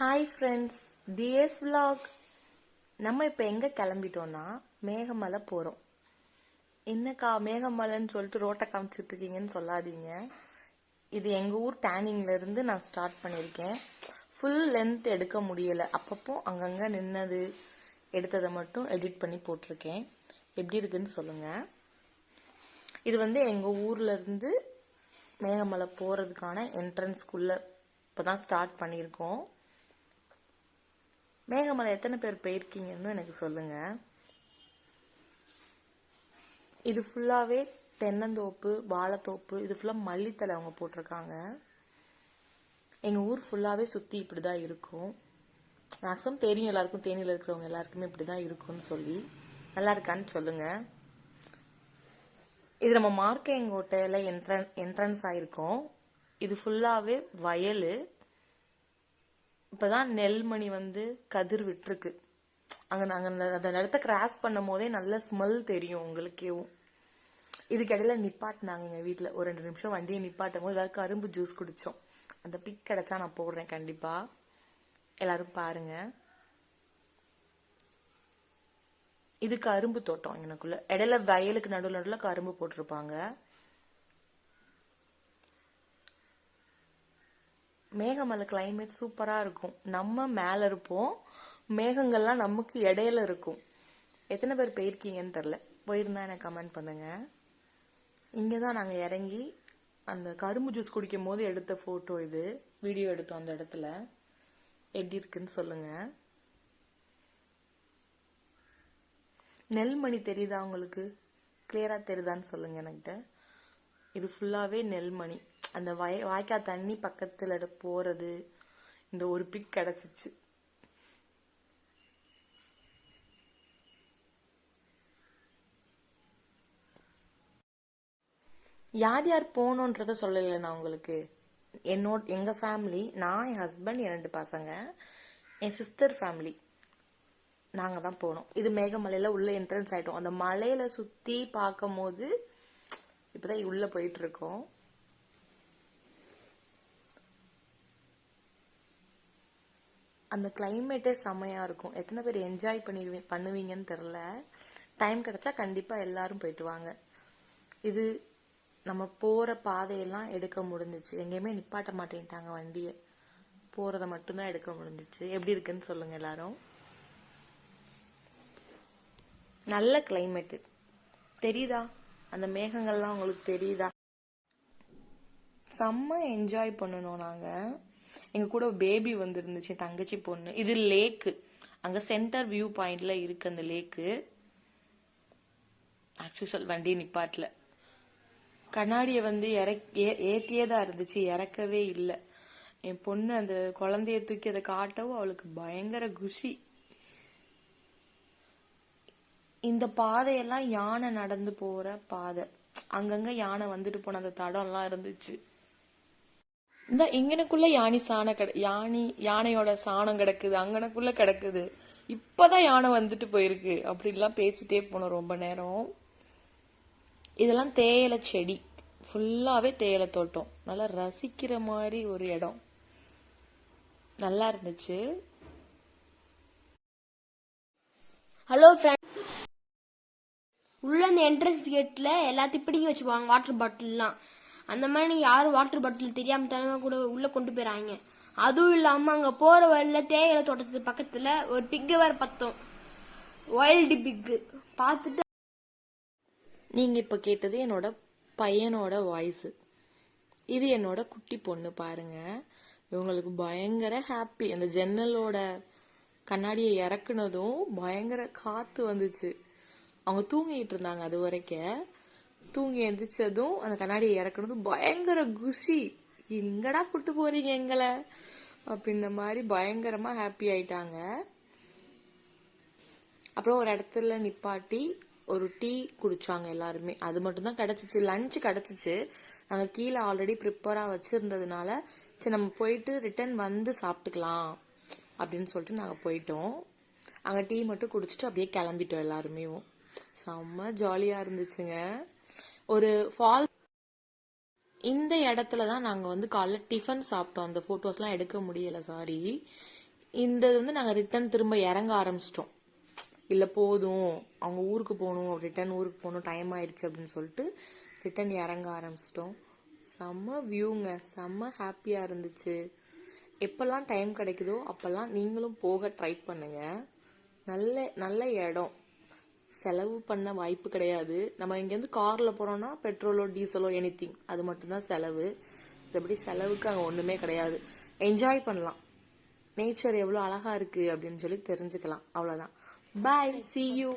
Hi friends DS vlog நம்ம இப்போ எங்கே கிளம்பிட்டோம்னா மேகமலை போகிறோம் என்னக்கா மேகமலைன்னு சொல்லிட்டு ரோட்டை காமிச்சிட்டு இருக்கீங்கன்னு சொல்லாதீங்க. இது எங்கள் ஊர் டேனிங்லேருந்து நான் ஸ்டார்ட் பண்ணியிருக்கேன். ஃபுல் லென்த் எடுக்க முடியலை. அப்பப்போ அங்கங்கே நின்னது எடுத்ததை மட்டும் எடிட் பண்ணி போட்டிருக்கேன். எப்படி இருக்குன்னு சொல்லுங்கள் இது வந்து எங்கள் ஊர்லேருந்து மேகமலை போகிறதுக்கான என்ட்ரன்ஸ்குள்ளே இப்போ தான் ஸ்டார்ட் பண்ணியிருக்கோம். மேகமலை எத்தனை பேர் போயிருக்கீங்கன்னு எனக்கு சொல்லுங்க. இது ஃபுல்லாகவே தென்னந்தோப்பு வாழைத்தோப்பு இது ஃபுல்லாக மல்லித்தலை அவங்க போட்டிருக்காங்க. எங்கள் ஊர் ஃபுல்லாகவே சுற்றி இப்படி தான் இருக்கும். மேக்ஸிமம் தெரியும் எல்லாருக்கும் தேனியில் இருக்கிறவங்க எல்லாருக்குமே இப்படி தான் இருக்கும்னு சொல்லி. நல்லா இருக்கான்னு சொல்லுங்கள் இது நம்ம மார்க்கேங்கோட்டையில் என்ட்ரன் என்ட்ரன்ஸ் ஆகிருக்கோம் இது ஃபுல்லாகவே வயல். இப்போதான் நெல்மணி வந்து கதிர் விட்டுருக்கு. அங்கே நாங்கள் அந்த அந்த நிலத்தை கிராஸ் பண்ணும் போதே நல்ல ஸ்மெல் தெரியும் உங்களுக்கேவும் இதுக்கு இடையில நிப்பாட்டினாங்க எங்கள் வீட்டில் ஒரு ரெண்டு நிமிஷம் வண்டியை நிப்பாட்டும் போது எல்லாரும் கரும்பு ஜூஸ் குடித்தோம் அந்த பிக் கிடைச்சா நான் போடுறேன் கண்டிப்பாக எல்லாரும் பாருங்க. இது கரும்பு தோட்டம் எனக்குள்ள. இடையில வயலுக்கு நடுவில் நடுவில் கரும்பு போட்டிருப்பாங்க. மேகமலை கிளைமேட் சூப்பராக இருக்கும். நம்ம மேலே இருப்போம். மேகங்கள்லாம் நமக்கு இடையில இருக்கும். எத்தனை பேர் போயிருக்கீங்கன்னு தெரில போயிருந்தா எனக்கு கமெண்ட் பண்ணுங்க. இங்கே தான் நாங்கள் இறங்கி அந்த கரும்பு ஜூஸ் குடிக்கும் போது எடுத்த ஃபோட்டோ இது. வீடியோ எடுத்தோம் அந்த இடத்துல. எப்படி இருக்குன்னு சொல்லுங்க. நெல்மணி தெரியுதா உங்களுக்கு? கிளியராக தெரியுதான்னு சொல்லுங்க என்கிட்ட இது ஃபுல்லாகவே நெல்மணி. அந்த வய வாய்க்கால் தண்ணி பக்கத்துல போகிறது போறது. இந்த ஒரு பிக் கிடைச்சிச்சு. யார் யார் போகணுன்றத சொல்லலை நான் உங்களுக்கு. என்னோட எங்க ஃபேமிலி நான் என் ஹஸ்பண்ட் என் ரெண்டு பசங்க என் சிஸ்டர் ஃபேமிலி நாங்கள் தான் போனோம். இது மேகமலையில் உள்ள என்ட்ரன்ஸ் ஆகிட்டோம் அந்த மலையில சுற்றி பார்க்கும் போது இப்பதான் உள்ள போயிட்டு அந்த கிளைமேட்டே செம்மையாக இருக்கும். எத்தனை பேர் என்ஜாய் பண்ணி பண்ணுவீங்கன்னு தெரில டைம் கிடைச்சா கண்டிப்பாக எல்லாரும் போயிட்டு வாங்க. இது நம்ம போகிற பாதையெல்லாம் எடுக்க முடிஞ்சிச்சு. எங்கேயுமே நிப்பாட்ட மாட்டேன்ட்டாங்க வண்டியை. போகிறத மட்டும்தான் எடுக்க முடிஞ்சிச்சு. எப்படி இருக்குன்னு சொல்லுங்க எல்லாரும். நல்ல கிளைமேட்டு தெரியுதா? அந்த மேகங்கள்லாம் உங்களுக்கு தெரியுதா? செம்ம என்ஜாய் பண்ணணும் நாங்கள் எங்கள் கூட பேபி வந்துருந்துச்சு தங்கச்சி பொண்ணு. இது லேக்கு அங்கே சென்டர் வியூ பாயிண்ட்ல இருக்கு அந்த லேக்கு ஆக்சுவல் வண்டி நிப்பாட்டில். கண்ணாடியை வந்து இறக் ஏ- தான் இருந்துச்சு இறக்கவே இல்லை. என் பொண்ணு அந்த குழந்தைய தூக்கி அதை காட்டவும் அவளுக்கு பயங்கர குஷி. இந்த பாதையெல்லாம் யானை நடந்து போகிற பாதை. அங்கங்கே யானை வந்துட்டு போன அந்த தடம்லாம் இருந்துச்சு. இந்த இங்கனக்குள்ள யானை சாணம் கிட யானி யானையோட சாணம் கிடக்குது அங்கனக்குள்ள கிடக்குது. இப்பதான் யானை வந்துட்டு போயிருக்கு. அப்படிலாம் பேசிட்டே போனோம் ரொம்ப நேரம். இதெல்லாம் தேயிலை செடி. ஃபுல்லாவே தேயிலை தோட்டம். நல்லா ரசிக்கிற மாதிரி ஒரு இடம். நல்லா இருந்துச்சு. ஹலோ ஃப்ரெண்ட் உள்ள அந்த என்ட்ரன்ஸ் கேட்ல எல்லாத்தையும் பிடிங்கி வச்சுப்பாங்க வாட்டர் பாட்டில்லாம் அந்த மாதிரி யாரும் வாட்டர் பாட்டில் தெரியாம தரமா கூட உள்ள கொண்டு போயிறாங்க. அதுவும் இல்லாம அங்க போற வழியில தேயிலை தோட்டத்துக்கு பக்கத்துல ஒரு பிக்கு வேற பார்த்தோம். வைல்டு பிக்கு பார்த்துட்டு நீங்க இப்ப கேட்டது என்னோட பையனோட வாய்ஸ் இது என்னோட குட்டி பொண்ணு பாருங்க. இவங்களுக்கு பயங்கர ஹாப்பி அந்த ஜன்னலோட கண்ணாடியை இறக்குனதும் பயங்கர காத்து வந்துச்சு. அவங்க தூங்கிட்டு இருந்தாங்க அது வரைக்கும். தூங்கி எந்திரிச்சதும் அந்த கண்ணாடியை இறக்குனதும் பயங்கர குஷி. எங்கடா கூட்டு போறீங்க எங்களை? அப்படின்ன மாதிரி பயங்கரமா ஹாப்பி ஆயிட்டாங்க. அப்புறம் ஒரு இடத்துல நிப்பாட்டி ஒரு டீ குடிச்சாங்க எல்லாருமே. அது மட்டும் தான் லஞ்ச் கிடச்சிச்சு. நாங்கள் கீழே ஆல்ரெடி ப்ரிப்பராக வச்சுருந்ததுனால சரி நம்ம போயிட்டு ரிட்டர்ன் வந்து சாப்பிட்டுக்கலாம் அப்படின்னு சொல்லிட்டு நாங்கள் போயிட்டோம். அங்கே டீ மட்டும் குடிச்சிட்டு அப்படியே கிளம்பிட்டோம் எல்லாருமே. செம்ம ஜாலியாக இருந்துச்சுங்க. ஒரு ஃபால் இந்த இடத்துல தான் நாங்கள் வந்து காலைல டிஃபன் சாப்பிட்டோம். அந்த ஃபோட்டோஸ்லாம் எடுக்க முடியலை சாரி இந்த இது வந்து நாங்கள் ரிட்டர்ன் திரும்ப இறங்க ஆரம்பிச்சிட்டோம். இல்லை போதும். அவங்க ஊருக்கு போகணும். ரிட்டர்ன் ஊருக்கு போகணும். டைம் ஆயிடுச்சு அப்படின்னு சொல்லிட்டு ரிட்டர்ன் இறங்க ஆரம்பிச்சிட்டோம். செம்ம வியூங்க செம்ம ஹாப்பியாக இருந்துச்சு. எப்போல்லாம் டைம் கிடைக்குதோ அப்போல்லாம் நீங்களும் போக ட்ரை பண்ணுங்கள் நல்ல நல்ல இடம். செலவு பண்ண வாய்ப்பு கிடையாது. நம்ம இங்கேருந்து காரில் போகிறோம்னா பெட்ரோலோ டீசலோ எனிதிங் அது மட்டும்தான் செலவு. மற்றபடி செலவுக்கு அங்கே ஒன்றுமே கிடையாது. என்ஜாய் பண்ணலாம். நேச்சர் எவ்வளோ அழகாக இருக்குது அப்படின்னு சொல்லி தெரிஞ்சுக்கலாம். அவ்வளோதான் பாய் சி யூ